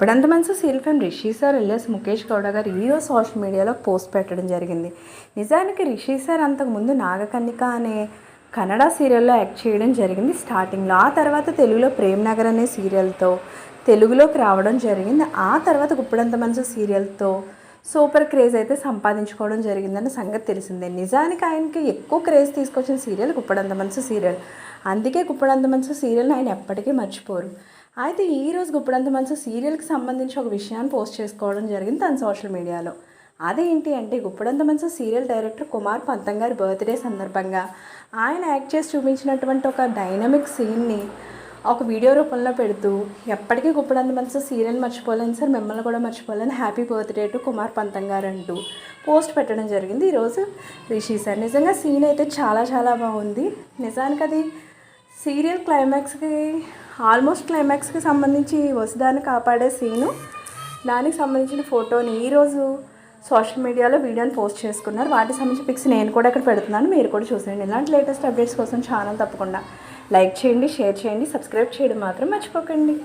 అప్పుడంత మనసు seal fame Rishi sir L S Mukesh Gowda గారు ఈరోజు సోషల్ మీడియాలో పోస్ట్ పెట్టడం జరిగింది. నిజానికి రిషి సార్ అంతకుముందు నాగకన్నిక అనే కన్నడ సీరియల్లో యాక్ట్ చేయడం జరిగింది. స్టార్టింగ్లో ఆ తర్వాత తెలుగులో ప్రేమ్ నగర్ అనే సీరియల్తో తెలుగులోకి రావడం జరిగింది. ఆ తర్వాత గుప్పడంత మనసు సీరియల్తో సూపర్ క్రేజ్ అయితే సంపాదించుకోవడం జరిగిందన్న సంగతి తెలిసిందే. నిజానికి ఆయనకి ఎక్కువ క్రేజ్ తీసుకొచ్చిన సీరియల్ గుప్పడంత మనసు సీరియల్. అందుకే గుప్పడంత మనసు సీరియల్ని ఆయన ఎప్పటికీ మర్చిపోరు. అయితే ఈరోజు గుప్పడంత మనసు సీరియల్కి సంబంధించి ఒక విషయాన్ని పోస్ట్ చేసుకోవడం జరిగింది తన సోషల్ మీడియాలో. అదేంటి అంటే గుప్పడంత మనసు సీరియల్ డైరెక్టర్ కుమార్ పంతం గారి బర్త్డే సందర్భంగా ఆయన యాక్ట్ చేసి చూపించినటువంటి ఒక డైనమిక్ సీన్ని ఒక వీడియో రూపంలో పెడుతూ ఎప్పటికీ గుప్పడంత మనసు సీరియల్ మర్చిపోలేను సార్ మిమ్మల్ని కూడా మర్చిపోలేను హ్యాపీ బర్త్డే టు కుమార్ పంతం గారు అంటూ పోస్ట్ పెట్టడం జరిగింది. ఈరోజు రిషి సార్ నిజంగా సీన్ అయితే చాలా చాలా బాగుంది. నిజానికి అది సీరియల్ క్లైమాక్స్కి ఆల్మోస్ట్ క్లైమాక్స్కి సంబంధించి వసుదాన్ని కాపాడే సీను. దానికి సంబంధించిన ఫోటోని ఈరోజు సోషల్ మీడియాలో వీడియోని పోస్ట్ చేసుకున్నారు. వాటికి సంబంధించిన పిక్స్ నేను కూడా ఇక్కడ పెడుతున్నాను. మీరు కూడా చూసేయండి. ఇలాంటి లేటెస్ట్ అప్డేట్స్ కోసం ఛానల్ తప్పకుండా లైక్ చేయండి షేర్ చేయండి సబ్స్క్రైబ్ చేయడం మాత్రం మర్చిపోకండి.